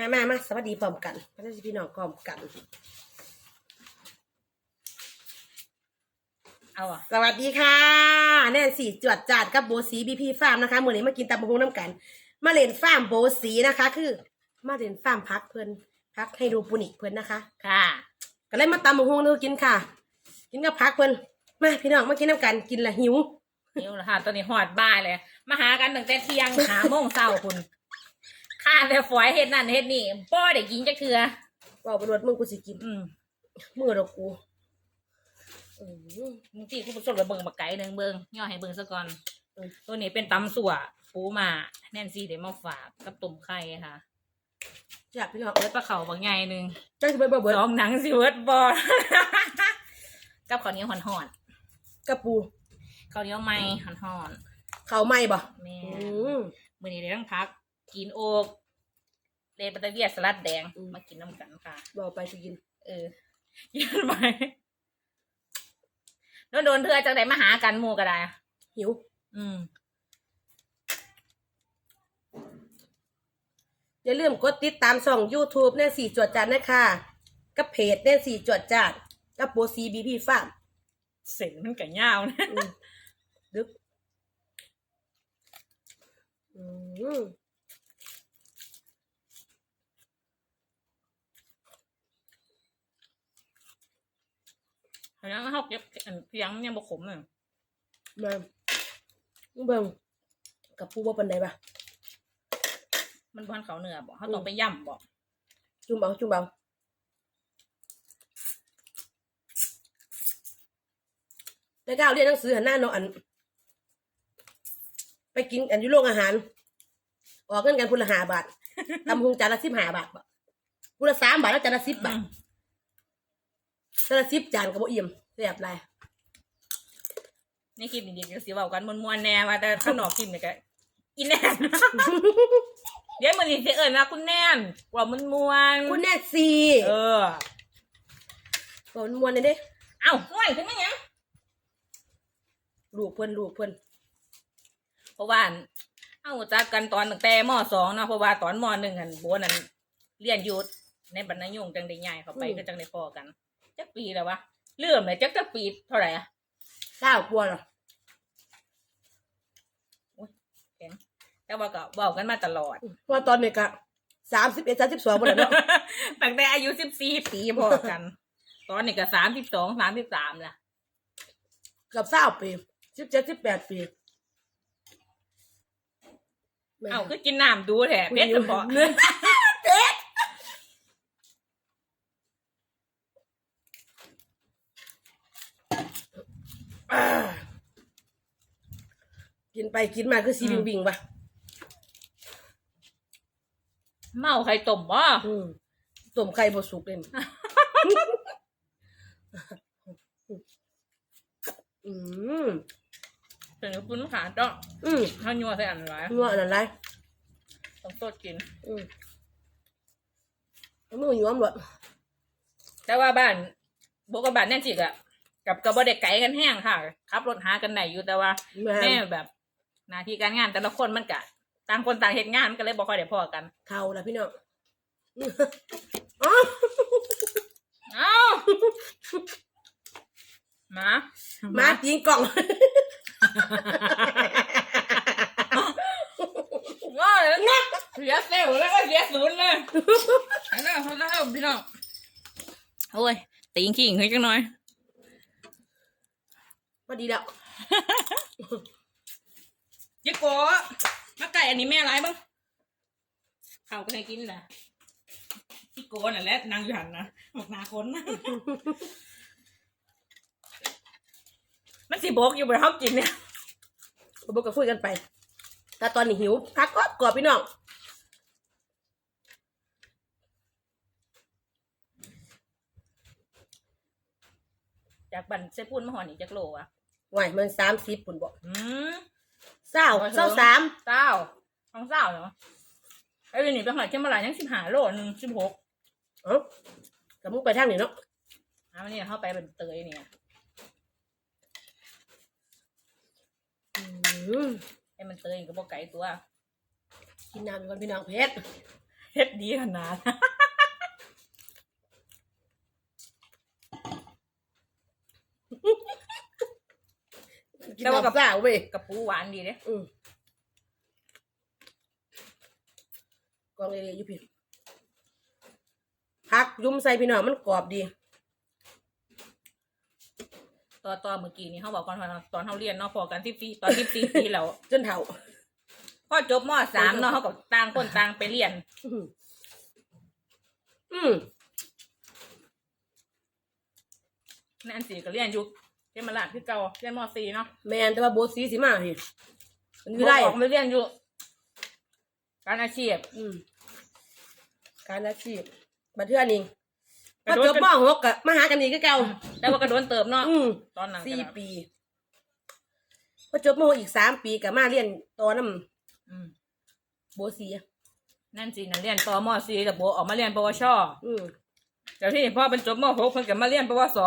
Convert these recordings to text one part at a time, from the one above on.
มามามาสวัสดีพร้อมกันพระเจ้าพี่น้องพร้อมกัน เอาอะสวัสดีค่ะ แน่นสีจวดจาดกับโบสีบีพีฟาร์มนะคะมื่อนี้มากินตำบักฮุงน้ำกัน มาเล่นฟาร์มโบสีนะคะ คือ มาเล่นฟาร์มพักเพิ่นพักให้ดูปุนิเพิ่นนะคะ ค่ะก็เลยมาตำบักฮุงดูกินค่ะ กินกับพักเพิ่นมาพี่น้องมากินน้ำกันกินละหิวนี่ละค่ะตอนนี้หอดบ่ายเลย มาหากันตั้งแต่เที่ยงหาโมงเช้าคุณ ข้าแต่ฝอยเฮ็ดนั่นเฮ็ดนี่ป้อได้กินจักเทือบอกไปรวดมึงกูสิกินอืมมือดอกกูอืมบางทีคุณผู้ชมไปเบิ่งบักไก่หนึ่งเบิ่งย่อให้เบิ่งซะก่อนอืมตัวนี้เป็นตำสัวปูมาแน่นซี่เดี๋ยวมาฝากกับตุ่มไข่ค่ะอยากพี่น้องเบิดปลาเขาบางใหญ่หนึ่งจ้าสิไปเบิดเบิดสองหนังสิเบิดบอกับข้าวเหนียวห่อนกระปูๆข้าวเหนียวไหม้ห่อนเขาไหม่บ่ๆแม่อืม มื้อนี้ได้ทั้งพัก กินโอกเลนปัตเตอร์เวียสลัดแดง อืม มากินน้ำกันค่ะ บอกไปสิกินเออกินไปโดนโดนเธอจังไดมาหากันหมู่ก็ได้หิวอืม อย่าลืมกดติดตามช่อง YouTube แน่สี่จวดจัดนะคะกับเพจแน่สี่จวดจัดกับโบซีบีพีฟาร์มเสียงมันก็ยาวนะอืมดึกอืม เพราะฉะนั้นเขาเก็บอันเพียงมันยังบ่ขมเลยมาเบิ่งกับปูว่าปันใดปะมันบ้านเขาเนื้อบอกเขาต้องไปย่ำบอกจุ่มเอาจุ่มเอาแต่ก้าวเรียนหนังสือหันหน้าเนาะอัน ไปกินอันอยุโรงอาหาร ออกเงินกันพุนละหาบาทตำหุงจานละสิบห้าบาทบ่พุนละสามบาทแล้วจานละสิบบาท จานละสิบจานก็บ่อิ่มแซ่บหลายนี่คลิปดีๆก็สิเว้ากันมวนๆแน่ว่าแต่ข้างนอกคลิปนี่ก็อีแน่น เดี๋ยวมันนี่สิเอิ้นนะคุณแน่นว่ามันมวนคุณแน่ซีเออ บอกมันมวนเลยเด้ เอ้าห่วยถึงไม่ยังลูกเพิ่นลูกเพิ่นเพราะว่า เอ้าจักกันตอนตั้งแต่มสองเนาะเพราะว่าตอนมหนึ่งอันโบนั้นเรียนอยุดในบรรณยงจังได้ใหญ่เข้าไปก็จังได้พอกัน จักปีแล้ววะเริ่มเลยจักจักปีเท่าไหร่อะเก้ากว่าหรอแต่ว่าก็เว้ากันมาตลอดเพราะว่าตอนนี้ก็สามสิบเอ็ดสามสิบสองหมดแล้วเนาะตั้งแต่อายุสิบสี่ปีพอกัน ตอนนี้ก็สามสิบสองสามสิบสามละเกือบเศร้าปีสิบเจ็ดสิบแปดปีแม่เอ้าคือกินน้ำดูแถเพชรเฉพาะ อ่า กินไปกินมาคือซีบิงบิงปะเมาไข่ต้มบ่อืมต้มไข่บสุกเลยอืมเป็นปุ้นขาจ้องอืมข้าวยัวใส่อันไรนัวอันนั้นไรต้องสดกิน อืมเอามืออยู่อ้อมเลยแต่ว่าบ้านบกับบ้านแน่จิกอะ กับกับบเด็กไก่กันแห้งค่ะขับรถหากันไหนอยู่แต่ว่าแม่แม่แบบหน้าที่การงานแต่ละคนมันกะต่างคนต่างเหตุงานมันก็เลยบ่ค่อยได้พอกันเท่าละพี่น้องเอ้ามามาปีนกล่องว่าเลยนะเสียเซลลแล้วก็เสียศูนย์เลยอันนั้นเขาจะให้พี่น้องโอ้ยตีงขิงขึ้นจังหน่อย พอดีแล้วยิ่โกะมาไก่อันนี้แม่ร้ายบ้างเขาก็ให้กินแหละที่โกะน่ะแหละนางอยู่หันนะหมกนาคนนะมันสิโบกอยู่บนห้องกินเนี่ยผมบอกกับคุยกันไป แต่ตอนนี้หิวพักกรอบกรอบพี่น้องจากบันเซปูนมาหอนี่จากโลอะ ไหวมันสามสิบปุ่นบอกอืมเศร้าโอ้ยเศร้าสามเต้าของเต้าเนาะไอ้เรื่องนี้ไปหอยเช่นเมื่อไหร่ยังสิบห้าโลหนึ่งสิบหกเอ้ากับมึงไปทางนี้เนาะอะวันนี้เข้าไปเป็นเตยเนี่ยอืมให้มันเตยก็บอกไก่ตัว กินน้ำก่อนพี่น้องเพชรเฮ็ดดีขนาด กินน้ำซ่าเว้ยกระปูหวานดีเด้อืมกองเอเอยู่พี่พักยุ่มใส่พี่น้องมันกรอบดี ตอนตอนเมื่อกี้นี่เขาบอกก่อนว่าตอนเขาเรียนเนาะพอกันที่ปีตอนที่ปีปีแล้วจนเถ่าพอจบมสามเนาะเขาก็ต่างคนต่างไปเรียน อืมอืม นั่นสิก็เรียนอยู่ เรียนมาลาดคือเก่าเรียนมสี่เนาะแมนแต่ว่าโบทสีสีมาพี่มันคือได้บอกไม่เรียนอยู่ การอาชีพ อืมการอาชีพบัดเทื่อนี่พกอระโดจดบกันมหกก็มาหากันอีกก็เก่าแต่ว่ากระโดนเติบเนาะอืมตอนนั้นก็สี่แบบปีพอจบมหกอีกสามปีก็มาเรียนต่อน้อืมำโบสีนั่นสินั่นเรียนต่อมสี่แต่โบออกมาเรียนปวช อืมแต่ที่พอเป็นจบมหกเพิ่นก็มาเรียนปวส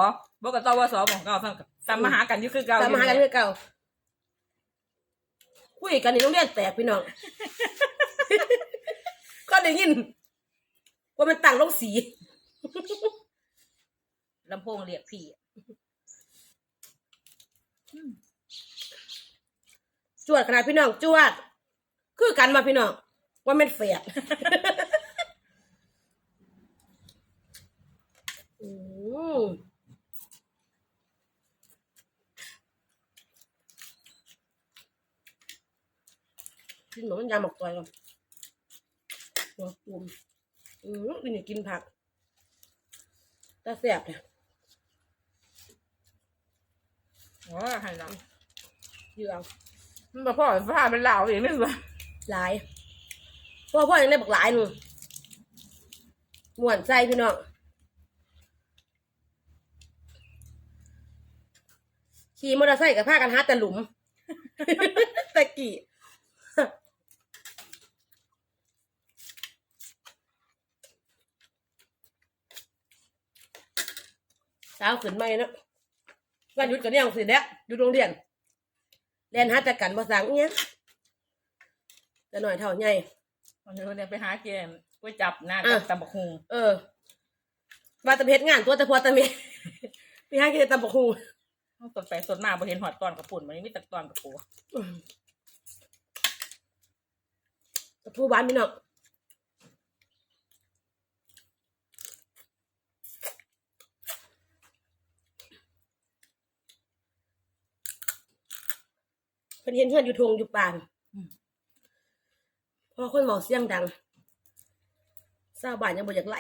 บกับตวสของเก่าเพิ่นก็ ตามมาหากันอยู่คือเก่าตามมาหากันคือเก่าคุยกันในโรงเรียนแตกพี่น้อง ก็ได้ยิน ว่ามันต่างลงสีลำโพงเรียกพี่จวดขนาดพี่น้องจวด คือกันมาพี่น้อง ว่ามันเฟียดอืม กินหมูมันยำหมกตัวก่อนหัวปุ่มอืมกินอย่ากินผักตาแสบเนี่ยโอ้ยให้เราเยื่อมันมาพ่อฟ้าเป็นเหล่าอีกไม่รู้หลายพ่อพ่อยังได้บอกหลายหนูม่วนใจพี่น้องขี่มอเตอร์ไซค์กับผ้ากันหาแต่หลุมตะกี้ เช้าขึ้นไม่เนาะวันหยุดกันเนี่ยสิแล้วหยุดโรงเรียนเรียนหาแต่กันภาษาเงี้ยแต่หน่อยเท่าใหญ่วันนี้เนี่ยไปหาเกมก๋วยจับหน้าอะกับตำบักฮุงเออว่าแต่เพชรงานตัวแต่พอแต่เมพี่ให้กินตำบักหุ่งต้องสดไปสดมาบ่เห็นหอดตอนกระปุ่นมันมีแต่ตอนกระปูตะพูบ้านพี่น้อง เพิ่นเห็นเพื่อนอยู่ทงอยู่ป่านพอคนบอกเสียงดังทราบบ้านยังบ่อยากไล่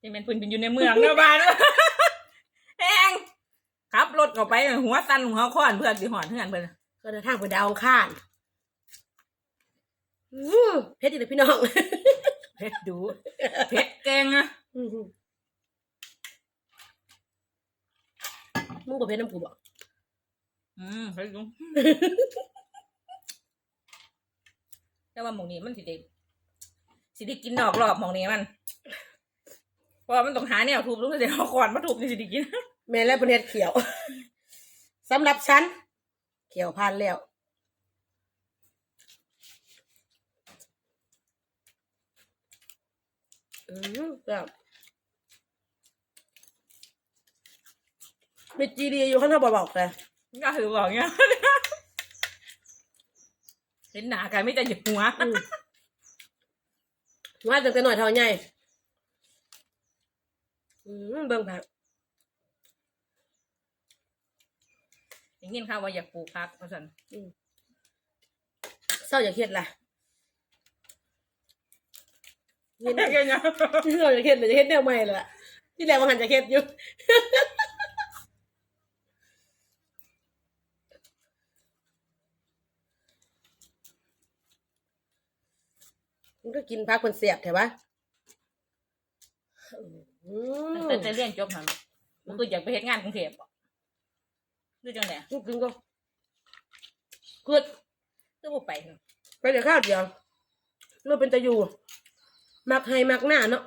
ที่เป็นพื้นเป็นอยู่ในเมืองเนาะบ้านแหงขับรถเข้าไป หัวตันหัวค้อนเพื่อนสิหอดเพื่อนเพื่อนก็เดินทางไปดาวอังคารอืมเพชรอีกเลยพี่น้องเพชรดูเพชรเก่งอะอืมมึงบอกเพชรน้ำกูบ อกอืมเพชรดูแต่ว่าหมองนี้มันสิเด็สิได้กินดอกรอบหมองนี้มันเพราะว่ามันต้องหาแนวทุบลูกเสียเอาก่อนมาทุบนี่สิได้กินแม่และประเทศเขียวสำหรับฉัน เขียวพันแล้วอืมแบบมีจีดีอยู่ข้างนอกบอกๆเลย ก็คือบอกเงี้ยเห็นหนากันไม่แต่หยิบหัวอืมว่าตั้งแต่หน่อยเท่าใหญ่อืมเบิ่งผักอย่างนี้ข้าวว่าอยากปลูกพักเพราะฉะนันเศร้าอย่าเครียดล่ะเฮ็ดเก่งอะเศร้าอย่าเครียดเลยจะเครียดแนวใหม่เลยล่ะที่แรกว่าหันจะเครียดอยู่ มันก็กินพักคนเสียบใช่ปะอืมแต่จะเรียนจบหันมันคืออยากไปเฮ็ดงานกรุงเทพบ่หรือจังไดกินก็คือคือบ่ไปหั่นไปเดี๋ยวข้าวเดียวเราเป็นตะยูมักให้มักหน้าเนาะ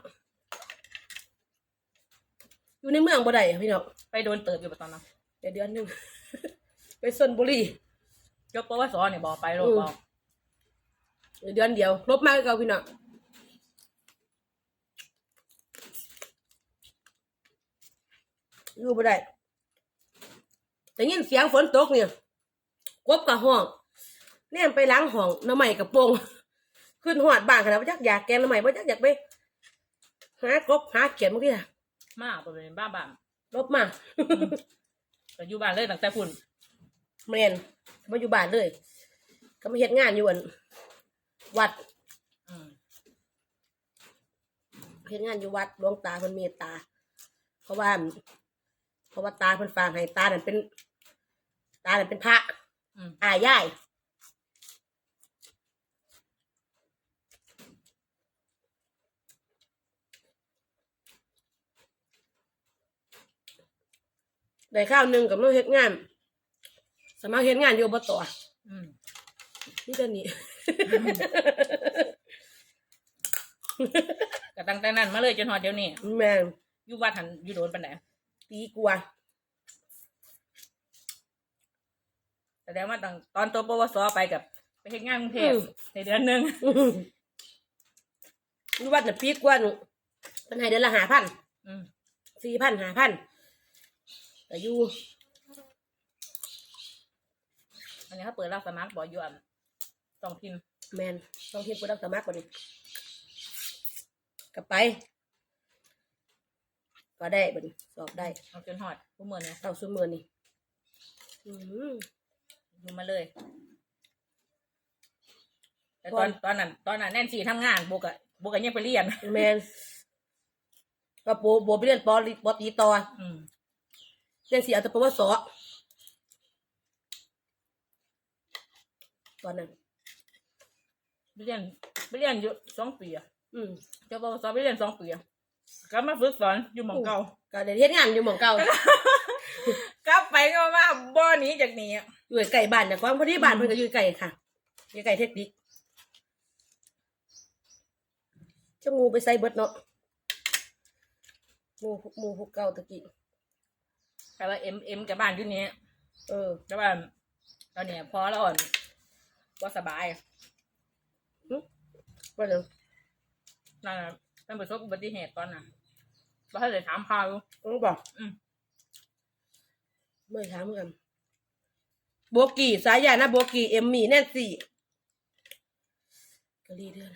อยู่ในเมืองบ่ได้อะพี่น้องไปโดนเติบอยู่บ่ตอนนั้นเดี๋ยวเดือนหนึ่งไปชนบุรี จบปวสเนี่ยบ่ไปโลกบ่ เดือนเดียวลบมากเก่าพี่น้องอยู่บ่ได้แต่ยินเสียงฝนตกเนี่ยกบกับห้องเนี่ยไปล้างห้องน้ำใหม่กับโป่งขึ้นหอดบ้านขนาดว่าจักอยากแกงน้ำใหม่ว่าจักอยากไปหากบหาเขียนเมื่อกี้น่ะมาบ่เป็นบ้าบ้านลบมาก็อยู่บ้านเลยตั้งแต่พุ่นเมนมาอยู่บ้านเลย ก็มาเฮ็ดงานอยู่อัน วัดอืมเฮ็ดงานอยู่วัดหลวงตาเพิ่นเมตตา เพราะว่า เพราะว่าตาเพิ่นฝากให้ตานั่นเป็น ตานั่นเป็นพระอืมอายายได้ข้าวหนึ่งกับมาเฮ็ดงาน สมัครเฮ็ดงานอยู่อบตอืมนี่ก็นี่ ก็ตั้งแต่นั้นมาเลยจนฮอดเดี๋ยวนี้แม่งอยู่วัดหันอยู่โดนปานใดปีกว่าแสดงว่าตั้งตอนตัวปวสไปกับ ไปเฮ็ดงานกรุงเทพในเดือนหนึงอยู่วัดน่ะปีกว่าหนูเพิ่นให้เดือนละห้าพันอืมสี่พันห้าพันแต่อยู่อันนี้เขาเปิดรับสมัครบ่อยู่อัน สองพิมพ์แมนต้องเฮ็ดผู้รับสมัครก่อนดิก็ไป ก็ได้บัดนี้สอบได้เอาจนฮอดผู้มื้อนี้เท่าซุมือนี่อืมอยู่มาเลยแต่ก่ตออนนตอนนั้นตอนนั้นแน่นสีทำงานบุกอะบุกอะยังไปเรียนแมนก็โบโบไปเรียนปอลิปอตีต่ออืมเรียนสี่เอาแต่ปวสตอนนั้น ไปเรียนไปเรียนอยู่สองปีอะอืมเจ้าปวสไปเรียนสองปีอะกลับมาฝึกสอนอยู่หมองเก่าก็ได้เฮ็ดงานอยู่หม่องเก่า กลับไปก็มาบ่หนี้จากนี้อะอยู่ไกลบ้านนะความพอดีบ้านเพิ่นก็อยู่ไกลค่ะอยู่ไกลเทคนิคเจ้างูไปใส่เบิดเนาะงูงูพวกเก่าตะกี้แต่ว่าเอ็มเอ็มกับบ้านอยู่นี้เออแต่ว่าตอนเนี้ยพอแล้วอ่อนก็สบาย ว่าเดี๋ยวนั่นน่ะเป็นประสบอุบัติเหตุตอนน่ะเราให้เลยถามข่าวอยู่ต้องบอกอืม ไม่ถามเหมือนกันโบกี้สายใหญ่นะโบกี้เอ็มมี่แน่นสี่กะลีเดือน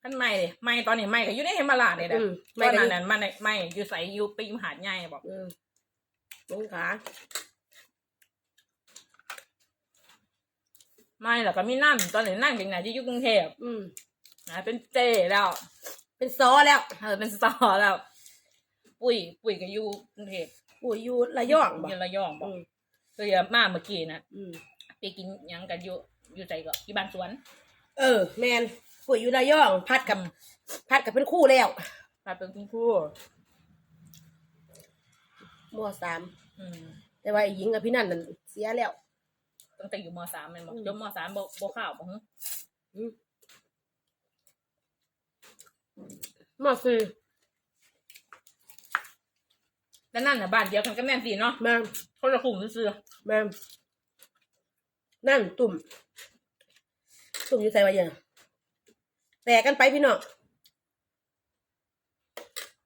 ท่านไม่เลยไม่ตอนนี้ไม่ก็อยู่ในเฮมาลาดเลยนะอืมตอนก็นั้นอยู่นั้นมันไม่อยู่ใส่อยู่ไปอยู่หาดใหญ่บอกเออลงขา ไม่หรอกก็มีนั่นตอนนี้นั่งจริงไหนที่อยู่กรุงเทพอืมนะเป็นเจแล้ว เป็นซอแล้วเออเป็นสตอแล้ว ปุ๋ยปุ๋ยก็อยู่กรุงเทพอุ้ยอยู่ระยองบ่อยู่ระยองบอกอืมก็อย่ามาเมื่อกี้นะอืมไปกินหยังกันอยู่อยู่ใจก็ที่บ้านสวนเออ แมนปุ๋ยอยู่ระยอง พัดกับ พัดกับเป็นคู่แล้วพาเป็นคุณครูมสาม อืมแต่ว่าไอ้หญิงกับพี่นั่นนั่นเสียแล้ว ตั้งแต่อยู่มสามแมันบอกอืม จบมสามบอกบอกข่าวบอกมสี่แล้วนั่นน่ะบ้านเดียวกันก็แม่นสีเนาะแม่นคนละกลุ่มซื้อแม่นนั่นตุ่ม ตุ่มอยู่ใส่ไว้ยังแตกกันไปพี่น้อง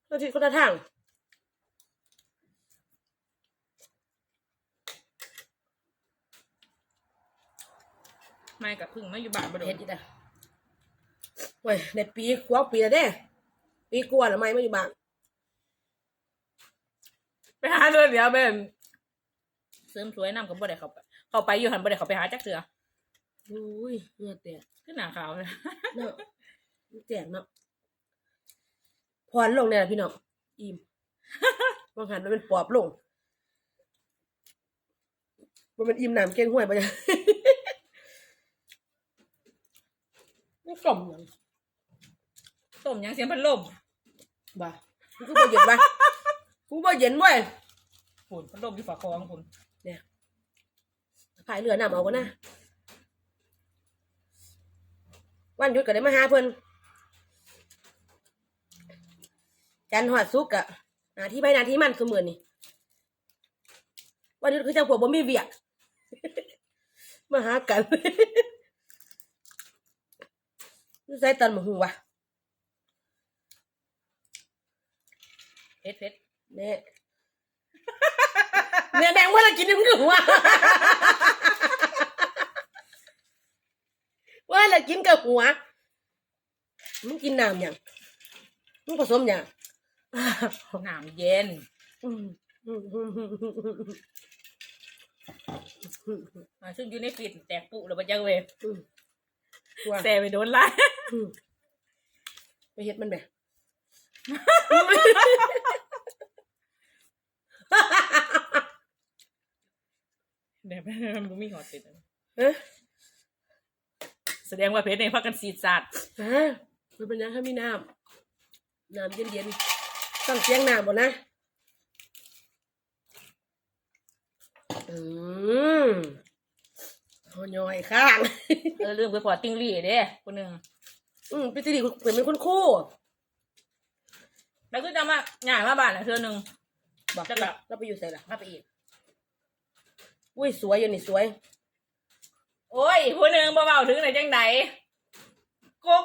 เราทิศคนละทาง ไม่กับพึ่งไม่อยู่บ้านบ่โดเฮ็นดอีกอะโอ้ยในปีกว่าปีแล้วเด้ ปีกว่าแล้วไม่มาอยู่บ้านไปหาเรื่องเดียวเป็นเสริมสวยน้ำกับบ่ได้เขาไปเขาไปอยู่หันบ่ได้เขาไปหาจักเถื่ออุ้ยเหงื่อแตกขึ้นหน้าขาวเลยเนาะแตกเนาะพรลงเนี่ยนะพี่น้องอิ่มบางหันมันเป็นปอบลงมันเป็นอิ่มหนามเก้งห้วยปะเนี่ย ไม่กล่อมหยังต้มยังเสียงพัดลมบ้ากูก็บ่เย็นวะกูบ่เย็นเว้ยฝุ่นพัดลมอยู่ฝาคองฝุ่นพายเรือน้ำเอากันนะวันหยุดก็ได้มาหาเพิ่นจันทร์หอดซุกอะหนาที่ไปหนาที่มันคือมือนี่วันนี้คือเจ้าพวกบ่มีเวียกมาหากัน นี่ใส่ตันมาหูวะเผ็ดเผ็ดเนี่ยเนี่ยแดงว่าเรากินน้ำกับหัวว่าเรากินกับหัวมึงกินน้ำยังมึงผสมยังน้ำเย็นอืมอืมอืมอืมอืมอืมมาซึ่งอยู่ในฟิตแตกปุแล้วบ่จังเว้ยอืมว่าแซ่ไปโดนละอืม ไปเฮ็ดมันแบบเดี๋ยวบ่มีหอดติดเอ๊ะแสดงว่าเพชรในพักกันสีดสัตว์ฮะมันเป็นยังคะมีน้ำน้ำเย็นๆต้องเสียงน้ำบ่นะ อืมโอ้ยอยข้าง เออลืมไปพอติ้งลี่เด้คนหนึ่ง อืมพี่ติดีเปิดเป็นคนคู่แล้วก็จะมาหย่างมาบ้านอะเธอหนึ่ง บอกจะกลับเราไปอยู่ใส่ละมาไปอีก อุ้ยสวยอยู่นี่สวย โอ้ยผู้หนึ่งเบาๆถึงไหนจังไหนกุ๊ก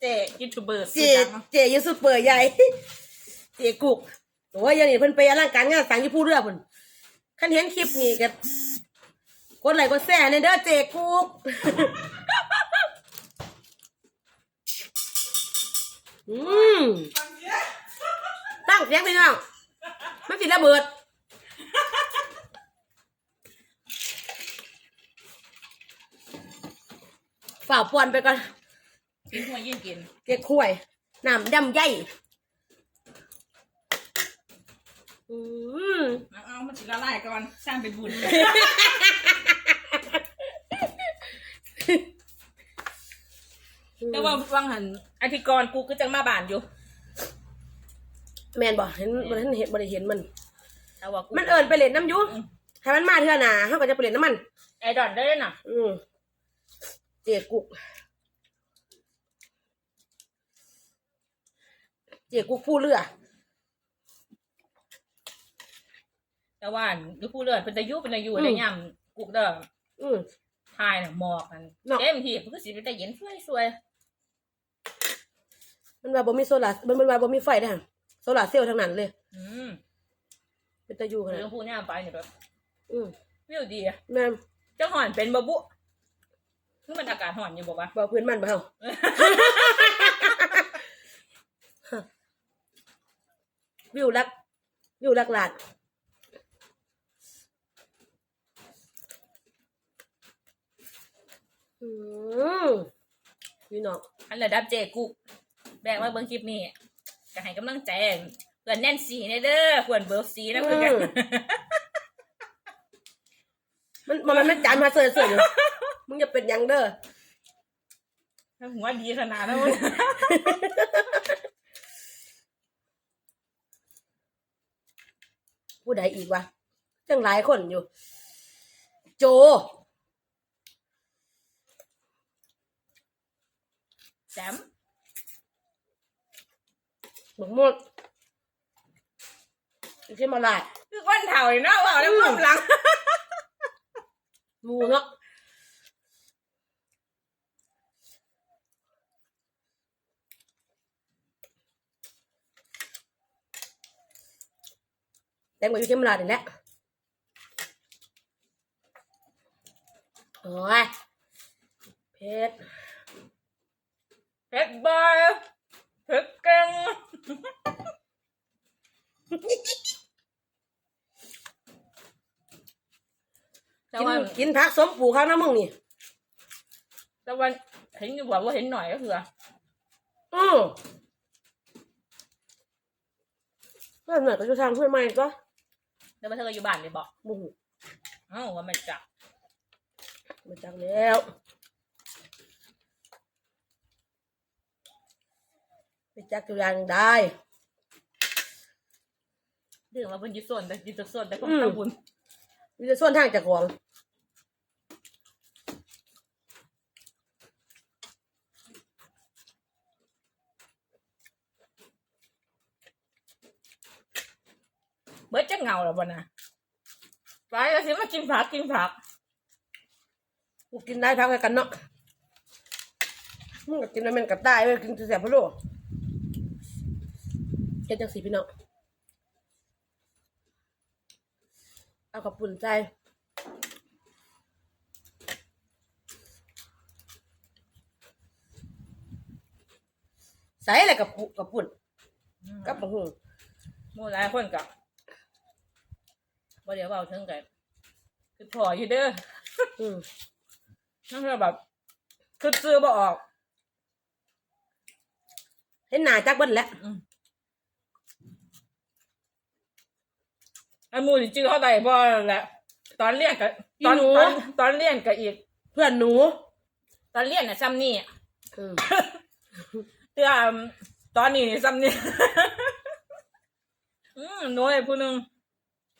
เจ๊ยูทูบเบอร์เจสุดดังเจอยูสุดเปิดใหญ่ เจกุกโอ้ยอยันนี่เพิ่นไปอลังการงานสังอยู่ผู้เรือพุ่นคันเห็นคลิปนี่ก็กดไลค์กดแชร์ในเด้อเจกุก อืมตั้งเสียงพี่น้องมันสิระเบิดฝ่าปวนไปก่อนกินหัวยิ่งกินเก๊กขวยน้ำดำใหญ่อืม เอาเอามันสิละลายก่อนสร้างเป็นบุญ แต่ว่าวังหันอาทิตย์ก่อนกูก็จังมาบ้านอยู่แมนบอกเห็นบ่ทันเห็นบ่ได้เห็นมัน แต่ว่ากูมันเอิญไปเล่นน้ำอยุอืมถ้ามันมาเทื่อหนาเขาก็จะไปเล่นน้ำมัน ไอดอนได้ด้วยน่ะอืมเจ๊กุก เจ๊กุกผู้เรือแต่ว่าอยู่ผู้เลือดเป็นตะยุเป็นตะยุอืมได้ย่ำกูเด้ออืม ทายน่ะหมอกกันเนาะ เต็มที่มันก็สิเป็นตะเย็นสวยสวย มันว่าบ่มีโซลาร์มันมันว่าบ่มีไฟนะโซลาร์เซลล์ทั้งนั้นเลยๆอืมเป็นตะยูขนาดเรื่องพูดย่ามไปเนี่ยแบบอืมวิวดีอะแม่นเจ้าหอนเป็นบะบุนี่มันอากาศหอนอยู่บอกว่าบอกพื้นมันบ่เฮาวิวรักวิวรักหลานอืมพี่น้องอันระดับเจกุก แบกมาเบิ่งคลิปนี้จะให้กำลังใจเพื่อนแน่นสีในเด้อเพื่อนเบิร์สีนะเพื่อนกัน มันมันมันมันจานมาเสือเสืออยู่มึงอย่าเป็นหยังเด้อหัวดีขนาดนั้นวะผู้ใดอีกวะจังหลายคนอยู่ โจ แซม บักหมดอีกที่มาลายคือก้อนเถ่าเลยเนาะว่าแล้วความหลัง หมูเนาะแตงกวาอยู่ที่มาลายนี่แหละโอ้ยเพชรเผ็ดบอย เผ็ดเก่งแต่กินว่ากินผักสมปลูกเขานะมึงนี่แต่ว่าเห็นอยู่บอกว่าเห็นหน่อยก็คืออือก็หน่อยก็จะทางเพื่อนใหม่ก็แต่ว่าเธอก็อยู่บ้านเลยบอกบุ้งเอ้าว่ามันจับมาจากแล้วไป จักอยู่อย่างได้เรื่องว่าเป็นยึดส่วนแต่ยึดส่วนแต่ก็อืมทำบุญมีแต่ส่วนทางจากของเบิร์ดจะเงาหรอบ่นะไปแล้วสิมากินผักกินผักกูกินได้พักกันเนาะมึงก็กินแล้วมันกับได้เว้ยกินแสบพะโล้ เฮ็ดจังสีพี่น้อง เอากับปุ่นใจ ใส่อะไรกับปุกับปุ่นกับบังหุงหมู่หลายคนกับบ่เดี๋ยวเบาถึงกันคือพออยู่เด้ออืมนั่นคือแบบคือซื้อบ่ออก เห็นหน้าจักเบิ้ลแล้ว ไอ้หมูนี่จื้อเขาได้บ่แหละตอนเรียนกับตอนตอนตอนเรียนกับอีก เพื่อนหนู ตอนเรียนน่ะซ้ำนี่อืมเตื้อตอนนี้นี่ซ้ำนี่ อืมหนูไอ้ผู้หนึง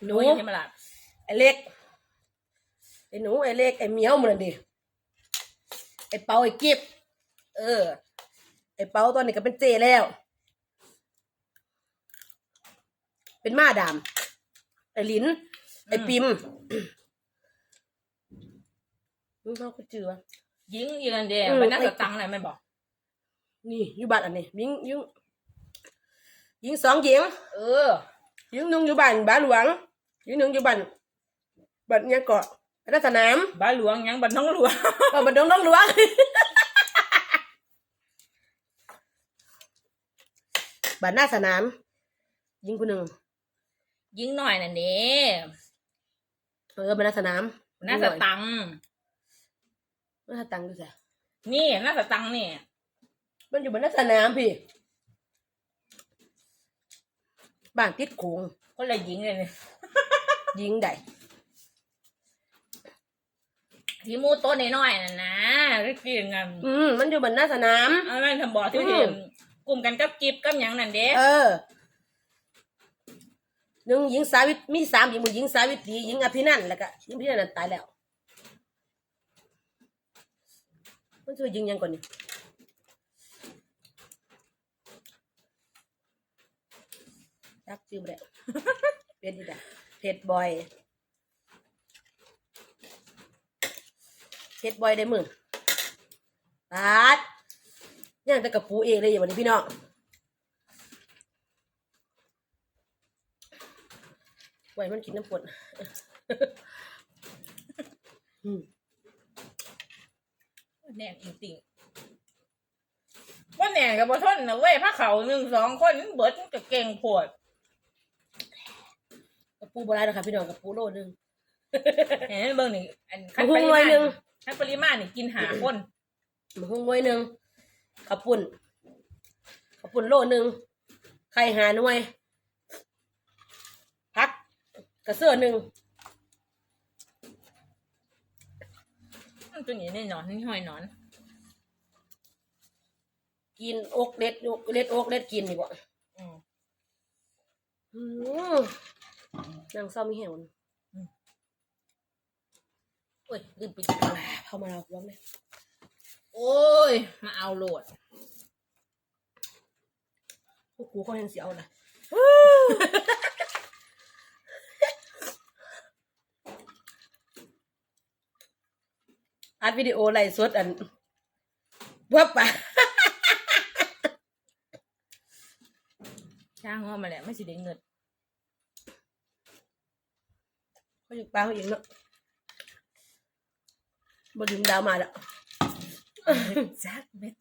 หนูอยู่ที่มาลาดไอ้เล็กไอ้หนูไอ้เล็กไอ้เหมียวมันนะดิไอ้เปาไอ้กิบเออ ไอ้เปาตอนนี้ก็เป็นเจแล้ว เป็นม้าดำไอ้ลินไอ้ปิมมึงเขาก็เจือยิงอีกันเดียอืม มันน่าจะตังอะไรไม่บอก นี่อยู่บ้านอันนี้ยิงยิงยิงสองหญิงเออ ยิงหนึ่งอยู่บ้านบ้านหลวงยิงหนึ่งอยู่บ้านบ้านเนี่ยเกาะรัสนามบ้านหลวงยังบ้านน้องหลวงก็บ้านดงน้องหลวงบ้านหน้าสนาม ยิงคนหนึ่ง ยิงหน่อยน่ะนี่เออบ้านหน้าสนามน่าจะตังน่าจะตังค์ดูสินี่น่าจะตังนี่มันอยู่บ้านหน้าสนามพี่บ้านติดโขงก็เลยยิงเลยนี่ยิงได้ที่หมูโต้นน้อยๆน่ะนะก็กินกันอืมมันอยู่บ้านหน้าสนามอันนั้นทำบอกที่อืมเห็นกลุ่มกันกับกิบกับหยังนั่นเด้เออ หนึ่งหญิงสาวิตมีสามหญิงหญิงสาวิตรีหญิงอภินันแล้วก็หญิงอภินันตายแล้วมันช่วยยิงยังก่อนนี่รักจิ้มเลยเป็นดีจ้ะเผ็ดบอยเผ็ดบอยได้มึงปาดย่างแต่กับปูเองเลยอย่างวันนี้พี่น้อง ไว้มันกินน้ำปนอืมแน่นจริงๆว่าแน่นกับบทนนะเว้ยพระเขาหนึ่งสองคนมันเบิดมันก็เก่งโพดกับปูโบราณนะครับพี่น้องกับปูโลนึงเห็นเบิ่งนี่อันขั้นหุ้ปงริไว้มาณหนึ่งขั้นปริมาณนี่กินหาคนหมูหุ้งไว้หนึ่งขับปุ่นขับปุ่นโลหนึ่งไข่หาหน่วยพัก กระเสื้อหนึ่งมันตัวนี้นี่หนอนนี่ห้อยหนอน กินอกเล็ดอกเล็ดอกเล็ดกินดีกว่าอืมอืมนางเศร้ามีแหวนะโอ้ยลืมปิดเอาล่ะเข้ามาเราล้อมเลยโอ้ย มาเอาโหลดพวกกูเขาเห็นเสียวนะ อัดวิดีโอไล่สดอันวับปะช่างว่ามาแหละไม่สิได้เงินเขาอยู่ปลาเขาเองเนาะบดึงดาวมาแล้วจักเม็ด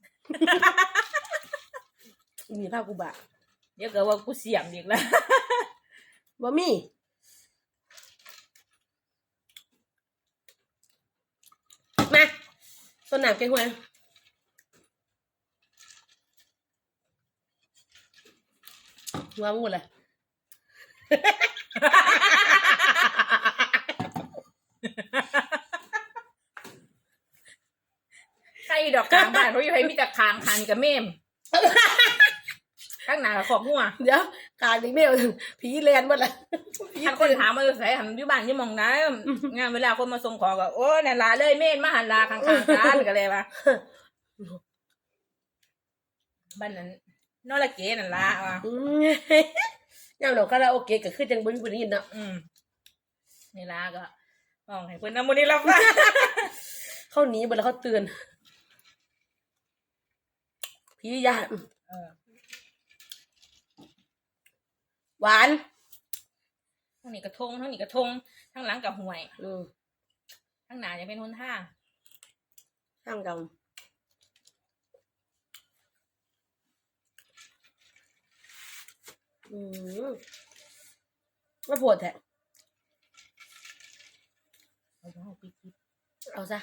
มีผ้ากูบะเดี๋ยวก็ว่ากูเสียมอีกแล้วบ่มีมา ต้นหนามแกงหวยหัวมึงหมดเลยใครดอกกลางบ้านเขาอยู่ให้มีแต่คางคันกับเมมข้างหน้ากับขอบหัว เดี๋ยว กลางนี่ไม่เอาผีแลนหมดเลยผีท่านคนถามมาใส่หันอยู่บ้านอยี่หมองได้งานเวลาคนมาส่งของก็โอ้เนี่ยลาเลยเมนมาหันลาข้างๆกันก็เลยว่าบ้านนั้นนอละเกนั่นละว่ะอืมย่างดอกคาราโอเกะก็คือจังบุญบุญยินเนาะอืมนี่ล่ะก็มองให้เพิ่นนำมื้อนี้รับฟังเขาหนีไปแล้วเขาเตือนพี่ยาเออ หวานทั้งนี้กระทงทั้งนี้กระทงทั้งหลังกับห่วยอืมทั้งหน้าจะเป็นหนทางช่างกันอืมมาปวดแท้เอาเอาปิดคลิปเอาซะ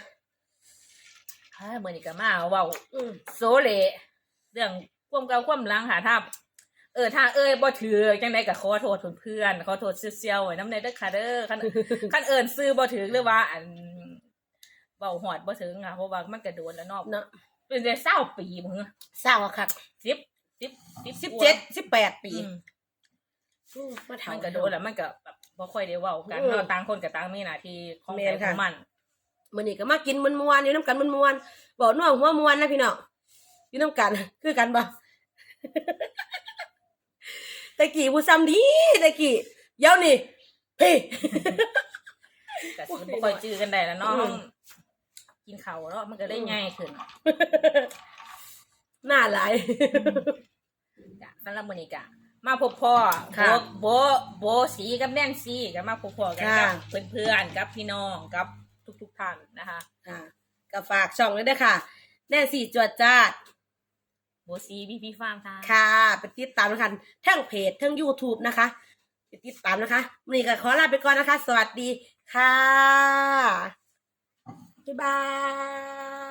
อ่ามื้อนี้ก็มาเว้าอืมโซเลเรื่องความเก่าความหลังหาถ้า เออถ้าเอ้ยบ่ถือจังไดก็ขอโทษเพื่อนๆขอโทษเซียวๆไว้นำในเด้อค่ะเด้อคันคันเอิ้นซื้อบ่ถือหรือว่าอันเว้าฮอดบ่ถึงอะเพราะว่ามันก็โดนแล้วเนาะเนาะเป็นได้20ปีมึงเศร้าอะครับ10 10 สิบเจ็ดสิบแปดปีอืมอืมมาเถา มันก็โดนแล้วมันก็แบบบ่ค่อยได้เว้ากันอืมเนาะต่างคนก็ต่างมีหน้าที่ของแม่ใครนขค่ะ องมัน มื่อนี้ก็มากินมันมวนอยู่น้ำกันมันมวนบอกน่วหัวมวนนะพี่น้องอยู่น้ำกันคือกันบ่ ตะกี้ผู้ซ้ำดีตะกี้เดี๋ยวนี่พี่ก็สิบ่ค่อยจื้อกันได้แล้วเนาะอืมกินข้าวแล้วมันก็ได้ง่ายขึ้นหน้าหลาย จ้ะสำหรับมื้อนี้ก็มาพบพ่อค่ะโบโบโบสีกับแนนซี่ก็มาพบพ่อกันค่ะกับเพื่อนๆกับพี่น้องกับทุกๆท่านนะคะ ค่ะก็ฝากช่องเลยเด้อค่ะแน่สี่จวดจ้าด โบซีพี่พี่ฟาร์มค่ะ ค่ะไปติดตามนะคะทั้งเพจทั้ง YouTube นะคะไปติดตามนะคะวันนี้ก็ขอลาไปก่อนนะคะ สวัสดีค่ะ บ๊ายบาย